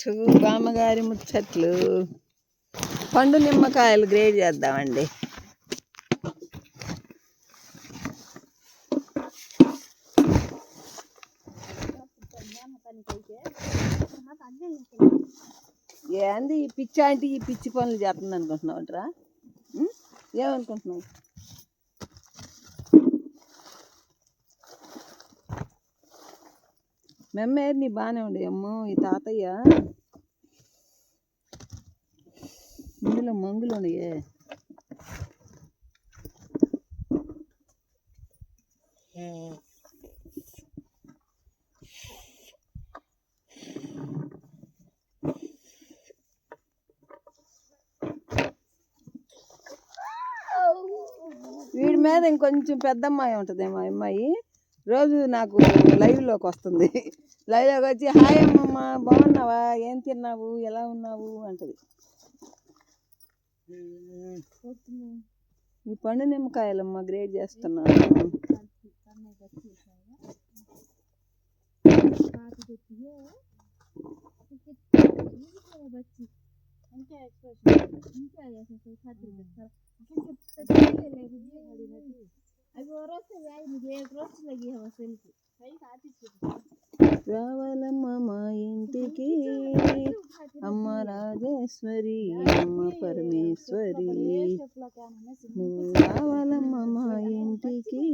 చూ బామ్మగారి ముచ్చట్లు. పండు నిమ్మకాయలు గ్రేడ్ చేద్దామండి. ఏంది ఈ పిచ్చి అంటే ఈ పిచ్చి పనులు చేస్తుంది అనుకుంటున్నావు అంటరా ఏమనుకుంటున్నావు? మెమ్మేది నీ బాగానే ఉండే. అమ్మో ఈ తాతయ్య. ఇందులో మంగులు ఉన్నాయే. వీడి మీద ఇంకొంచెం పెద్ద అమ్మాయి ఉంటుందేమో అమ్మాయి. రోజు నాకు లైవ్లోకి వస్తుంది. లైవ్లోకి వచ్చి హాయ్ అమ్మమ్మ బాగున్నావా ఏం తిన్నావు ఎలా ఉన్నావు అంటది ఈ పండు నిమ్మకాయలమ్మ గ్రేడ్ చేస్తున్నాను రావాలమ్మ మా ఇంటికి అమ్మ రాజేశ్వరి అమ్మ పరమేశ్వరి. నువ్వు రావాలమ్మ మా ఇంటికి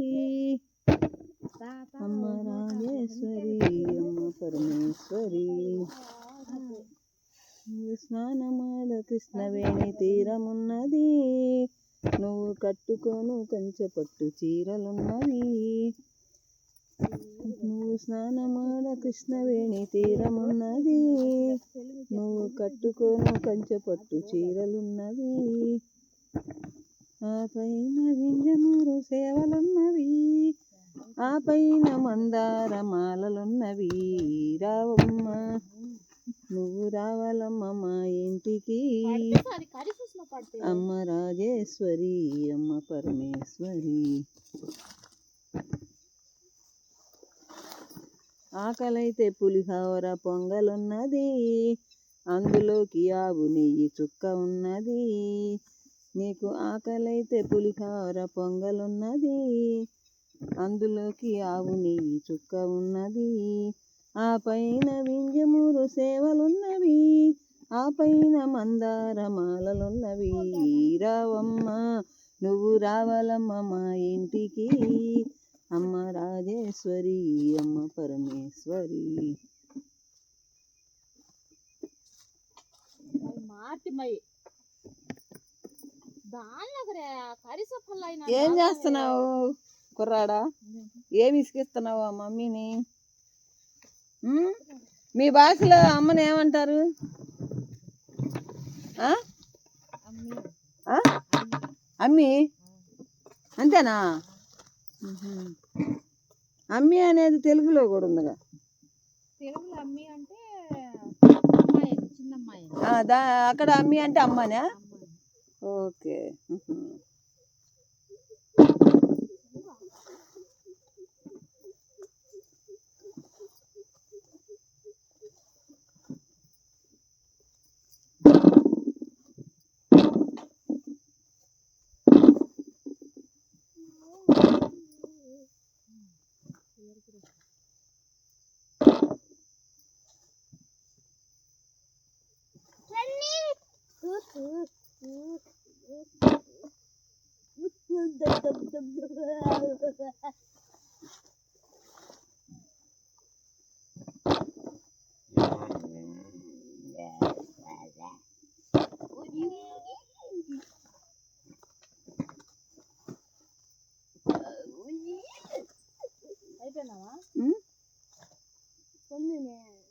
అమ్మ రాజేశ్వరి అమ్మ పరమేశ్వరి. స్నానమాల కృష్ణవేణి తీరమున్నది. నువ్వు కట్టుకోను కంచె పట్టు చీరలున్నవి. నువ్వు స్నానమాడ కృష్ణవేణి తీరమున్నది. నువ్వు కట్టుకోను కంచె పట్టు చీరలున్నవి. ఆ పైన వింజమూరు సేవలున్నవి. ఆ పైన మందార మాలలున్నవి రావమ్మ. నువ్వు రావాలమ్మ మా ఇంటికి. అమ్మ రాజేశ్వరి అమ్మ పరమేశ్వరి. ఆకలైతే పులిహోర పొంగలున్నది. అందులోకి ఆవు నెయ్యి చుక్క ఉన్నది. నీకు ఆకలైతే పులిహోర పొంగలున్నది. అందులోకి ఆవు నెయ్యి చుక్క ఉన్నది. ఆ పైన వింజమూరు సేవలున్నవి ఆ పైన మందార మాలలున్నవి రావమ్మ నువ్వు రావాలమ్మ మా ఇంటికి. అమ్మ రాజేశ్వరి అమ్మ పరమేశ్వరి. ఏం చేస్తున్నావు కుర్రాడా? ఏమి ఇసుకిస్తున్నావు ఆ మమ్మీని? మీ భాషలో అమ్మని ఏమంటారు? అమ్మి? అంతేనా. అమ్మి అనేది తెలుగులో కూడా ఉందిగా. తెలుగులో అమ్మి అంటే దా అక్కడ అమ్మి అంటే అమ్మనా? ఓకే.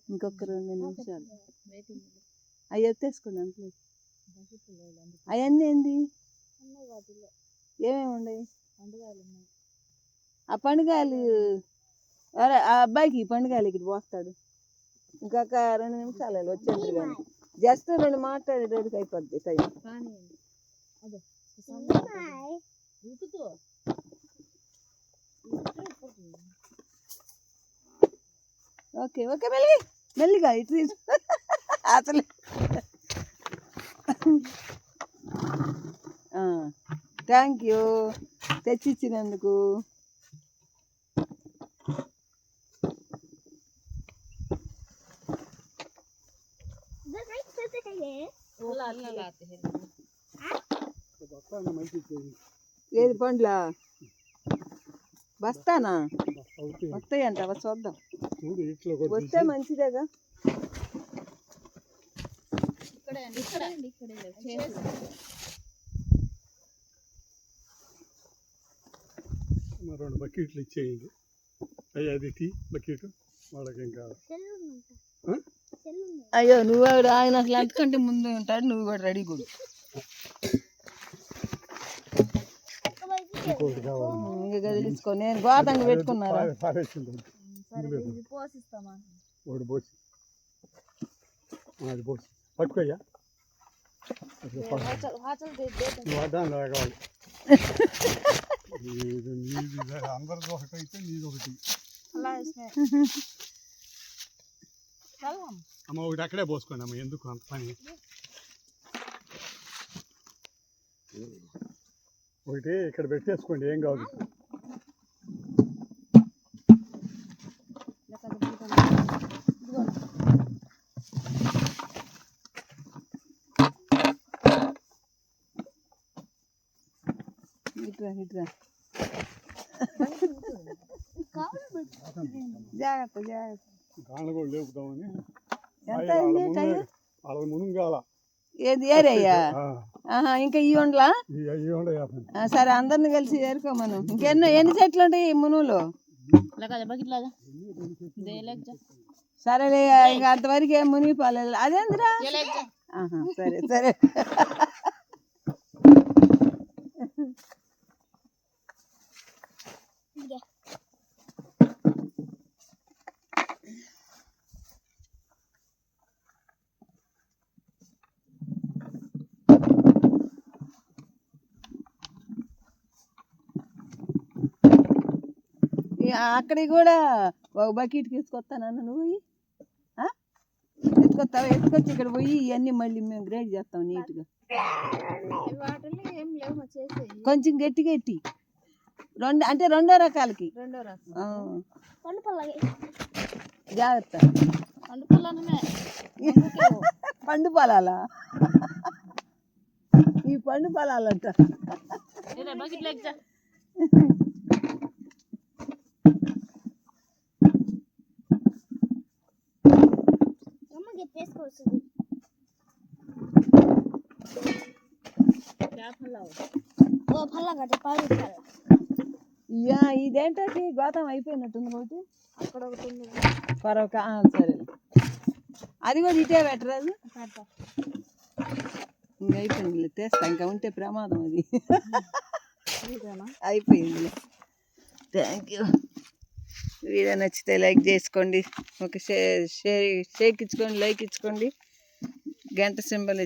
ఇంకొక రెండు నిమిషాలు. అవి ఎత్తేసుకోండి అంతే అవన్నీ ఏంది? ఏమేమి ఉన్నాయి? ఆ పండుగలు అరే ఆ అబ్బాయికి ఈ పండుగలు ఇక్కడ పోస్తాడు. ఇంకొక రెండు నిమిషాలు వచ్చేది కానీ. జస్ట్ రెండు మాట్లాడేటోడికి అయిపోద్ది టైం. ఓకే ఓకే మెల్లి మెల్లిగా ఇటు అసలు థ్యాంక్ యూ తెచ్చిచ్చినందుకు. ఏది పండ్లా? బస్తానా? వస్తాయంట చూద్దాం. వస్తే మంచిదేగా ఇక్కడే అండి ఇక్కడే అండి ఇక్కడే చేసి మరి రెండు బకెట్లు ఇచ్చేయండి. అయ్యి అది టీ బకెట్ వాళ్ళకి ఇంకా? అయ్యో నువ్వు ఆయన అసలు అంతకంటే ముందు ఉంటాడు నువ్వు కూడా రెడీ కూడా. ఇంకా గదిలించుకో. నేను గోతంగా పెట్టుకున్నారా? పోసిస్తామా? పోసి. అది పోసి. పట్టుకోయ్యా అట్లా అందరిది ఒకటి అయితే నీది ఒకటి అమ్మ ఒకటి అక్కడే పోసుకోండి అమ్మ ఎందుకు అంత పని ఒకటి ఇక్కడ పెట్టేసుకోండి ఏం కాదు. ఇట్రా ఇట్రా జాగ్రత్త జాగ్రత్త. గాన కూడా లేపుదామని ఎంత వాళ్ళ అయింది ముందు- టైం వాళ్ళ మునుగాల ఏది ఏరయ్యా ఆహా ఇంకా ఇవి ఉండలా? సరే అందరిని కలిసి ఏరుకోమను ఇంకెన్నో ఎన్ని చెట్లు ఉంటాయి ఈ మునులు. సరేలే ఇంకా అంతవరకు ఏం మునిగిపోలేదు అదేందిరా సరే సరే ఈ అక్కడికి కూడా ఒక బకెట్ తీసుకొస్తానన్న నువ్వు? ఎత్తుకొస్తావా ఎత్తుకొచ్చి ఇక్కడ పోయి ఇవన్నీ మళ్ళీ మేము గ్రేడ్ చేస్తాం నీట్గా. కొంచెం గట్టి గట్టి. రెండు అంటే రెండో రకాలకి. రెండో రకం. ఆ. జాగ్రత్త. పండు పొలాలా. ఈ పండు పొలాలంట. బకెట్ లేక జా. చేపలు. ఇయ్యా ఇదేంటంటే గోతం అయిపోయినట్టుంది ఒకటి అక్కడ ఒకటి ఉంది పరొక సరే అది కూడా ఇటే పెట్టరాదు. ఇంక అయిపోయింది తెస్తా ఇంకా ఉంటే ప్రమాదం అది? అయిపోయింది థ్యాంక్ యూ వీడియో నచ్చితే లైక్ చేసుకోండి. ఒక షేర్ షేర్ షేక్ ఇచ్చుకోండి లైక్ ఇచ్చుకోండి. గంట సింబల్